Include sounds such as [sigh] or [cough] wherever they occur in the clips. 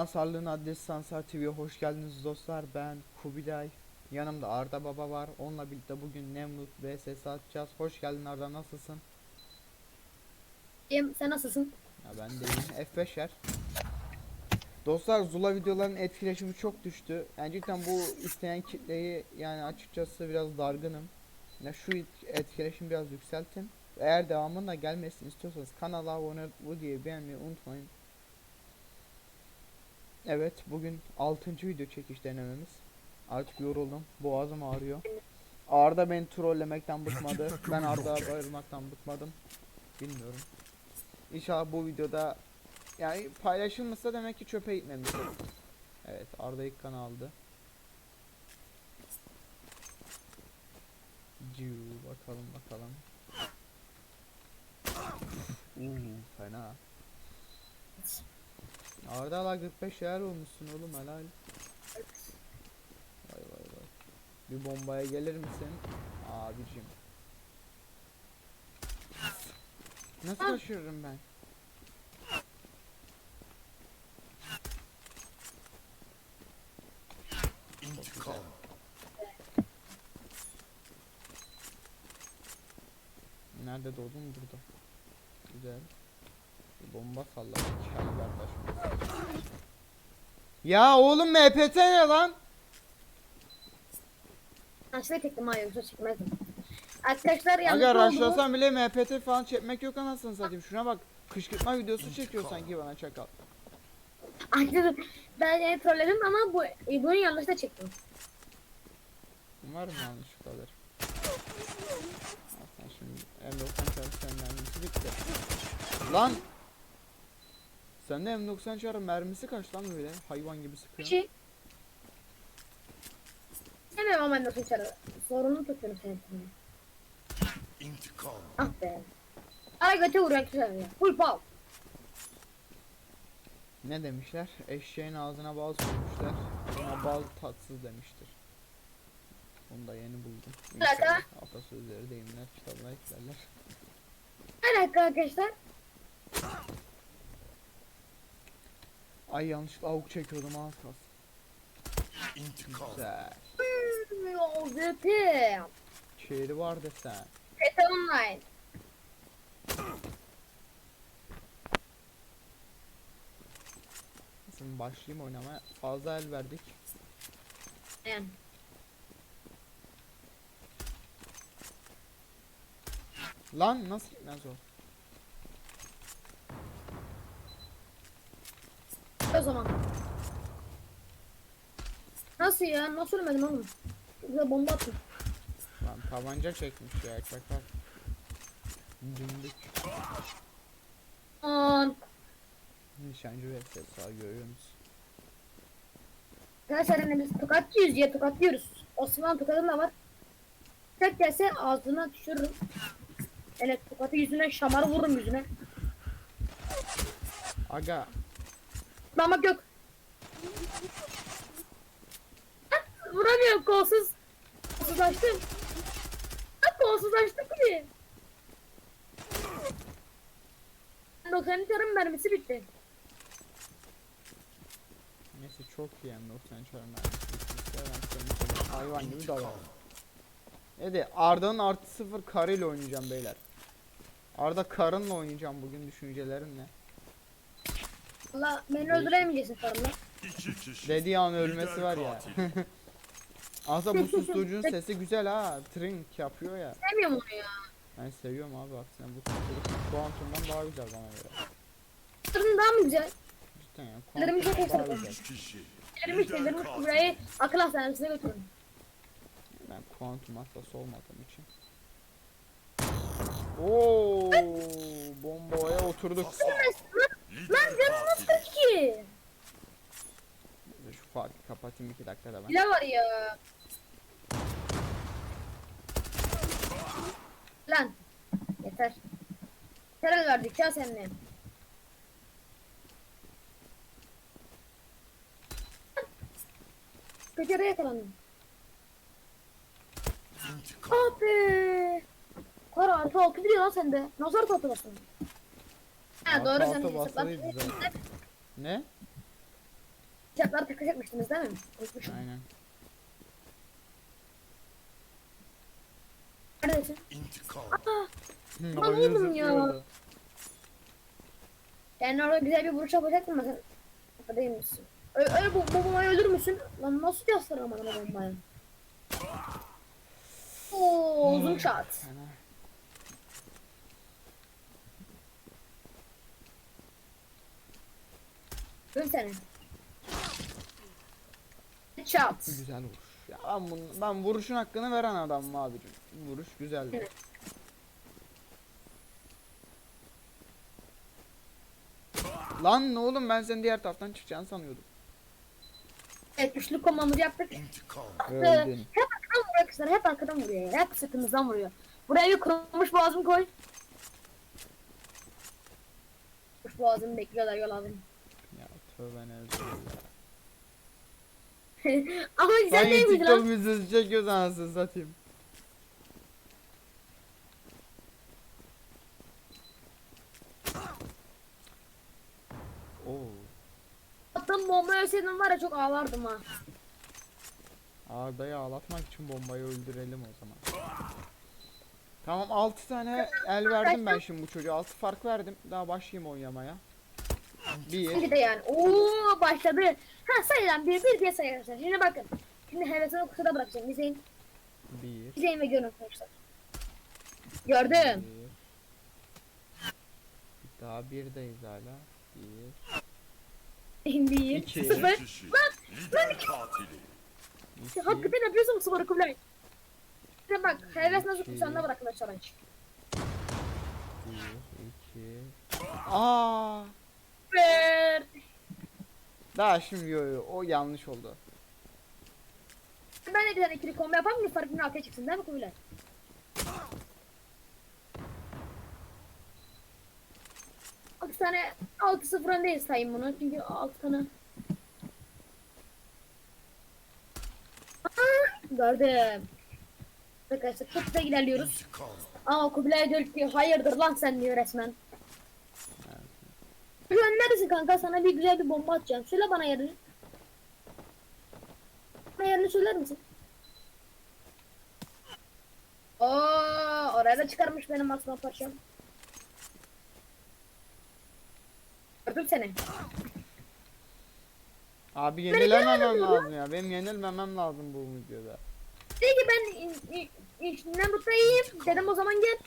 Sansarlığın adresi Sansar TV'ye hoş geldiniz dostlar. Ben Kubilay. Yanımda Arda Baba var. Onunla birlikte bugün Nemrut vs atacağız. Hoş geldin Arda nasılsın? İyiyim, sen nasılsın? Ya ben de iyiyim. F5'er. Dostlar Zula videoların etkileşimi çok düştü. Yani cidden bu isteyen kitleyi yani açıkçası biraz dargınım. Ya şu et- etkileşim biraz yükseltin. Eğer devamının da gelmesini istiyorsanız kanala abone olup videoyu beğenmeyi unutmayın. Evet bugün 6. video çekiş denememiz. Artık yoruldum. Boğazım ağrıyor. Arda beni trollemekten bıkmadı. Ben Arda'ya bayılmaktan bıkmadım. Bilmiyorum. İnşallah bu videoda yani paylaşılmışsa demek ki çöpe gitmemiştir. Evet Arda ilk kan aldı. Ciu bakalım bakalım. Uuu fena. Arda la 45 yer olmuşsun oğlum helal. Vay vay vay. Bir bombaya gelir misin? Abicim. Nasıl Ah. kaçırırım ben? İntikam. Nerede doğdun burada. Güzel. Bomba salladık. Kardeşim. Ya oğlum MPT ne lan? Açlığı çektim hayır yoksa çekmezdim. Arkadaşlar yanlış Aga rushlasan bile MPT falan çekmek yok anasını satayım. Şuna bak. Kışkırtma videosu çekiyor sanki bana çakal. Arkadaşlar ben yani trolledim ama bu bunu yanlışla çektim. Var mı yanlışlıklar? Sen şimdi M90 çalışan mermisi bitti. Lan! Sende M90 çarı mermisi kaç lan böyle? Hayvan gibi sıkıyor. Şey. Sevmiyorum ama nasıl çarı. Sorunu tutuyorum senin. İntikam. Ah be. Ara göte vuruyor güzel ya. Full pow. Ne demişler? Eşeğin ağzına bal sürmüşler. Buna bal tatsız demiştir. Bunu da yeni buldum. İnşallah Atasözleri, deyimler, kitaplar eklerler. Dakika arkadaşlar. Ay yanlışlıkla avuk çekiyordum az kalsın. İntikam. Güzel. Pim. Şehri var desen. Peta online. Şimdi başlayayım oynamaya. Fazla el verdik. Yani. Lan nasıl gitmez o? O zaman. Nasıl ya? Nasıl ölmedin oğlum? Bize bomba attın. Lan tabanca çekmiş ya çakal. Dümdük. Aman. Nişancı ve sağ görüyor musun? Arkadaşlar hani biz tokatlıyız diye tokatlıyoruz. Osman tokatım da var. Tek gelse ağzına düşürürüm. Evet tokatı yüzüne şamarı vururum yüzüne. Aga Yok. Lan, Vuramıyorum kolsuz. Kolsuzlaştım. Kolsuzlaştım ki. 90 tarım mermisi bitti. neyse çok iyi hem 90 çarım mermisi için hayvan gibi dalarım. Hadi Arda'nın artı sıfır karıyla oynayacağım beyler. Arda karınla oynayacağım bugün düşüncelerin ne? Valla beni öldüremeyeceksin kişi. Dediği an ölmesi var ya. [laughs] Aslında bu susturucunun sesi güzel ha. Trink yapıyor ya. Sevmiyorum onu ya. Ben seviyorum abi aksine bu susturucu Quantum'dan daha güzel bana göre. Karın daha mı güzel? Cidden ya. Ellerimi çok daha sevdim. güzel. Üç kişi. Ellerimi ellerimi burayı akıl hastanesine götürün. Ben kuantum hastası olmadığım için. Oo, bombaya oturduk. Lider Lan canım nasıl ki? Şu farkı kapatayım iki dakikada ben. Bile var ya. Lan. Yeter. El verdik ya seninle. Yere yakalandım. İntikam. Ah. Kara artı altı diyor lan sende. Nasıl artı altı basın? Ha doğru altı sen basılıydı hesapladın. zaten. Ne? Bıçakları takas etmiştiniz değil mi? Unutmuşum. Aynen. Neredesin? İntikam. Hı, oraya oğlum ya. zıplıyordu. Yani orada güzel bir vuruş yapacaktın mı sen? Değil misin? Öyle, öyle bu, bombayı öldürür müsün? Lan nasıl yaslayamadın o bombayı? Oo uzun shot. Fena. Dur seni. Shot. Güzel vuruş. Ya ben, bunu, ben vuruşun hakkını veren adamım abicim. Vuruş güzeldi. Evet. Lan oğlum ben senin diğer taraftan çıkacağını sanıyordum. Evet üçlü komamızı yaptık. Öldün. Hep arkadan vuruyor kızlar. Hep arkadan vuruyor. Hep sırtımızdan vuruyor. Buraya bir kurumuş boğazım koy. Kurumuş boğazımı bekliyorlar yol aldım. Tövbe ne [laughs] Ama güzel değil miydi TikTok lan? videosu çekiyorsun anasını satayım. Oo. Attığım bomba ölseydim var ya çok ağlardım ha. Arda'yı ağlatmak için bombayı öldürelim o zaman. Tamam 6 tane el verdim ben şimdi bu çocuğa. 6 fark verdim. Daha başlayayım oynamaya. 1 Şimdi de yani. Oo başladı. Ha sayılan bir bir diye sayarsan. Şimdi bakın. Şimdi hevesini kısada bırakacağım. İzleyin. 1 İzleyin ve görün arkadaşlar. Gördüm. Daha birdeyiz hala. 1 Bir. İki. Sıfır. Bir kişi. Lider katili. 2 Hakikaten yapıyorsun bu sporu Kubilay. Şimdi bak heves nasıl İki. kursağında bırakılır challenge. 1 2 Aa! Ver. Daha şimdi yo, yo, o yanlış oldu. Ben de bir tane ikili combo yapalım mı farkını arkaya çıksın değil mi Kubilay? Altı tane 6-0 öndeyiz sayın bunu çünkü 6 tane Aa, Gördüm. Arkadaşlar çok güzel ilerliyoruz. Ama Kubilay diyor ki hayırdır lan sen diyor resmen. Şu an neredesin kanka? Sana bir güzel bir bomba atacağım. Söyle bana yerini. Bana yerini söyler misin? Oo, oraya da çıkarmış benim asma parçam. Gördüm seni. Abi yenilememem lazım ya. Benim yenilmemem lazım bu videoda. Dedi ki ben in- in- in- Nemrut'tayım. Dedim o zaman gel.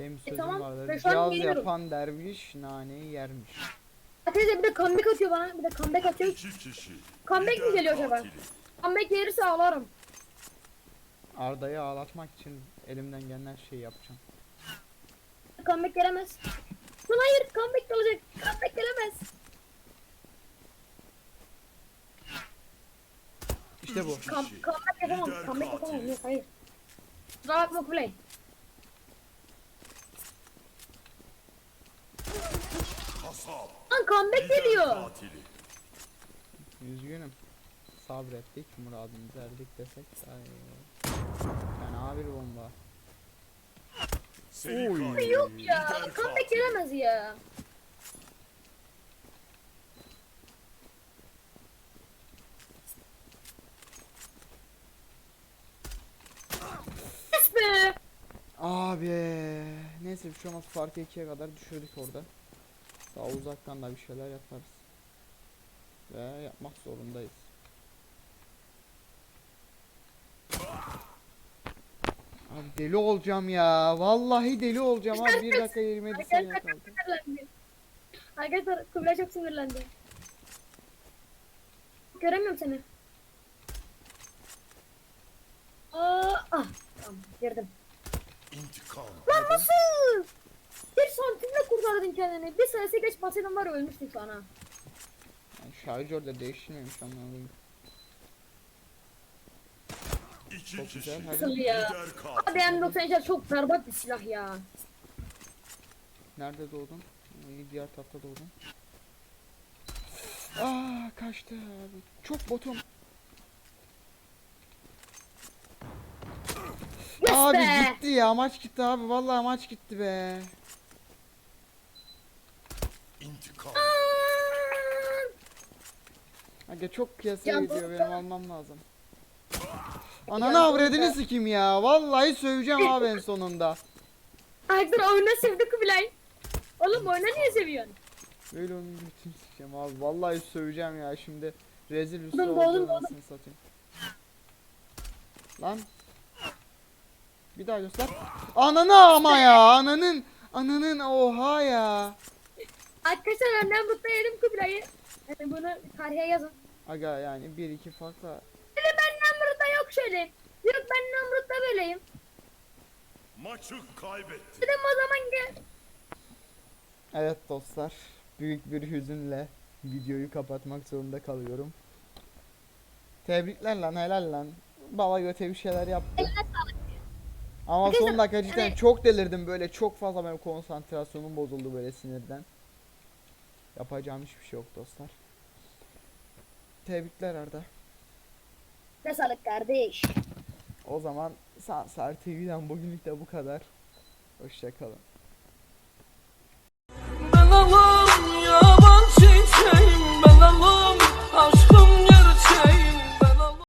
Benim sözüm E tamam, vardır. ben şu an Cihaz geliyorum. yapan derviş naneyi yermiş. Teyze bir de comeback atıyor bana. Bir de comeback atıyor. İki kişi. Comeback mi geliyor acaba? katili. Comeback gelirse ağlarım. Arda'yı ağlatmak için elimden gelen her şeyi yapacağım. Comeback gelemez. Lan hayır comeback olacak. Comeback gelemez. İşte bu. Üç Kam kişi. comeback yapamam. Comeback yapamam. Yok hayır. Kusura bakma Kuley. Lan comeback geliyor. Üzgünüm. Sabrettik, muradımızı erdik desek daha iyi olur. Fena bir bomba. Oy. Yok ya. Comeback gelemez ya. Abi neyse bir şey olmaz farkı ikiye kadar düşürdük orada. Daha uzaktan da bir şeyler yaparız. Ve yapmak zorundayız. Abi deli olacağım ya. Vallahi deli olacağım abi. 1 dakika 27 saniye Arkadaşlar kaldı. Arkadaşlar Kubilay çok sinirlendi. Göremiyorum seni. Aa, ah, tamam girdim. İntikam. Lan nasıl? Bir santimle kurtardın kendini. Bir sayısı geç basaydım var ya ölmüştün şu an ha. Yani şarjör de değiştirmemiş anladım. İki Çok kişi. güzel, hadi. Ya? Lider. Abi M93 çok berbat bir silah ya. Nerede doğdun? İyi diğer tarafta doğdun. Aa kaçtı abi. Çok botum. Yes abi be. gitti ya maç gitti abi vallahi maç gitti be. İntikam. Aga çok piyasaya Can gidiyor benim almam lazım. Ananı avradını sikeyim ya. Vallahi söveceğim abi en sonunda. Ay dur oyuna sevdi Kubilay. Oğlum oyuna niye seviyorsun? Böyle onun bütün sikeceğim abi. Vallahi söveceğim ya şimdi. Rezil üstü Oğlum, oldu oğlum, anasını satayım. Lan. Bir daha göster. Ananı ama ya. Ananın. Ananın oha ya. Arkadaşlar ben Nemrut'ta yedim Kubilay'ı. Yani bunu tarihe yazın. Aga yani bir iki farkla. Dedim ben Nemrut'ta yok şöyle. Yok ben Nemrut'ta böyleyim. Maçı kaybetti. Dedim o zaman gel. Evet dostlar. Büyük bir hüzünle videoyu kapatmak zorunda kalıyorum. Tebrikler lan helal lan. Baba göte bir şeyler yaptı. Eline sağlık. Ama son dakika cidden çok delirdim böyle çok fazla benim konsantrasyonum bozuldu böyle sinirden. Yapacağım hiçbir şey yok dostlar. Tebrikler Arda. Ne sağlık kardeş. O zaman Sansar TV'den bugünlük de bu kadar. Hoşçakalın.